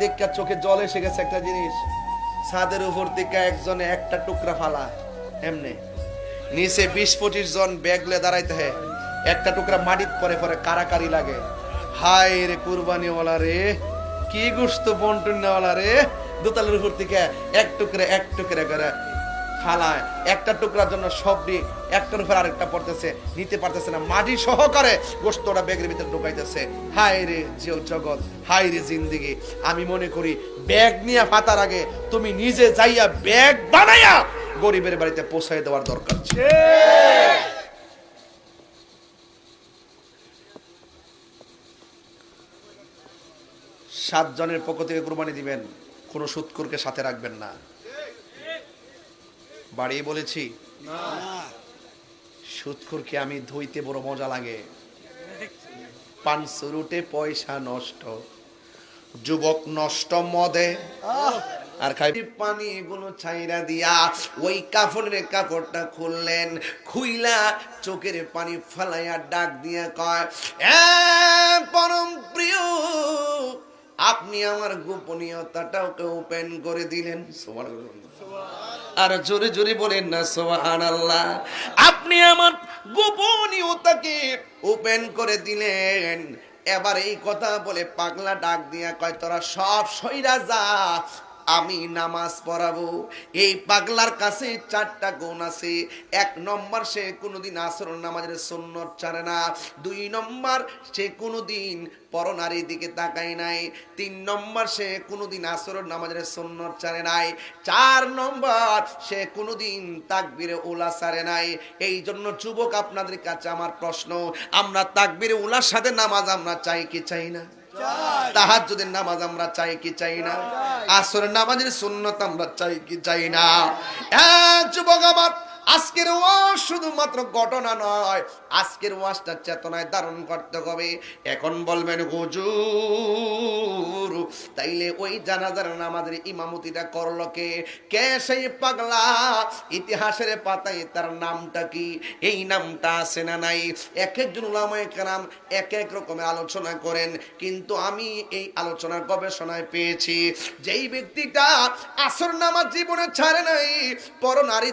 দেখা চোখে জল এসে গেছে একটা জিনিস। ছাদের উপর থেকে একজনে একটা টুকরা ফালা, এমনি। নিচে বিশ পঁচিশ জন ব্যাগলে দাঁড়াইতে হে একটা টুকরা মাটিত পরে পরে কারাকারি লাগে। হায় রে কুরবানিওয়ালা রে, কি গুস্ত বন্টনওয়ালা রে। দোতালের উপর থেকে এক টুকরা এক টুকরা করে ফালায় একটা টুকরার জন্য সবটি একটার উপর আরেকটা পড়তেছে, নিতে পারতেছে না। মাটি সহকারে গোস্তটা ব্যাগের ভিতরে ঢুকাইতেছে। হায় রে যে জগৎ, হায় রে জিন্দিগি। আমি মনে করি, ব্যাগ নিয়ে ফাতার আগে তুমি নিজে যাইয়া ব্যাগ বানাইয়া গরিবের বাড়িতে পৌঁছাই দেওয়ার দরকার ছিল। সাতজনের পক্ষ থেকে কোরবানি দিবেন, কোনো সুৎকুরকে সাথে রাখবেন না। বাড়িয়ে বলেছি, সুৎখুরকে আমি ধুইতে বড় মজা লাগে। পানসুরুটে পয়সা নষ্ট, যুবক নষ্ট মদে। আর খাই পানি এগুলো ছাইরা দিয়া ওই কাপড়ের কাপড়টা খুললেন, খুইলা চোখের পানি ফালাইয়া ডাক দিয়া কয় পরম প্রিয়, আপনি আমার গোপনীয়তাটাকে ওপেন করে দিলেন। সুবহানাল্লাহ। আর জোরে জোরে বলেন না সোহান আল্লাহ আপনি আমার গোপনীয়তাকে ওপেন করে দিলেন। এবার এই কথা বলে পাগলা ডাক দিয়া কয়, তোরা সব সইরা যা আমি নামাজ পড়াবো। এই পাগলার কাছে চারটা গুণ আছে। এক নম্বর, সে কোনোদিন আসর নামাজের সুন্নত ছাড়ে না। দুই নম্বর, সে কোনোদিন পরনারীর দিকে তাকায় নাই। তিন নম্বর, সে কোনোদিন আসর নামাজের সুন্নত ছাড়ে নাই। চার নম্বর, সে কোনোদিন তাকবিরে ওলা ছাড়ে নাই। এই জন্য যুবক, আপনাদের কাছে আমার প্রশ্ন, আমরা তাকবিরে ওলার সাথে নামাজ আমরা চাই কি চাই না? তাহাজ্জুদের নামাজ আমরা চাই কি চাই না? আসর নামাজের সুন্নত আমরা চাই কি চাই না? যুবক আমার আজকের ওয়াজ শুধুমাত্র ঘটনা নয়, আজকের ওয়াজটা চেতনায় ধারণ করতে হবে। এখন বলবেন, হুজুর, তাইলে ওই জানাজার নামাজের ইমামতিটা করল কে? কে সেই পাগলা? ইতিহাসের পাতায় তার নামটা কি? এই নামটা আছে না নাই? এক একজন উলামায়ে কেরাম এক এক রকমের আলোচনা করেন, কিন্তু আমি এই আলোচনার গবেষণায় পেয়েছি, যেই ব্যক্তিটা আসর নামাজ জীবনে ছাড়ে নাই পর নারী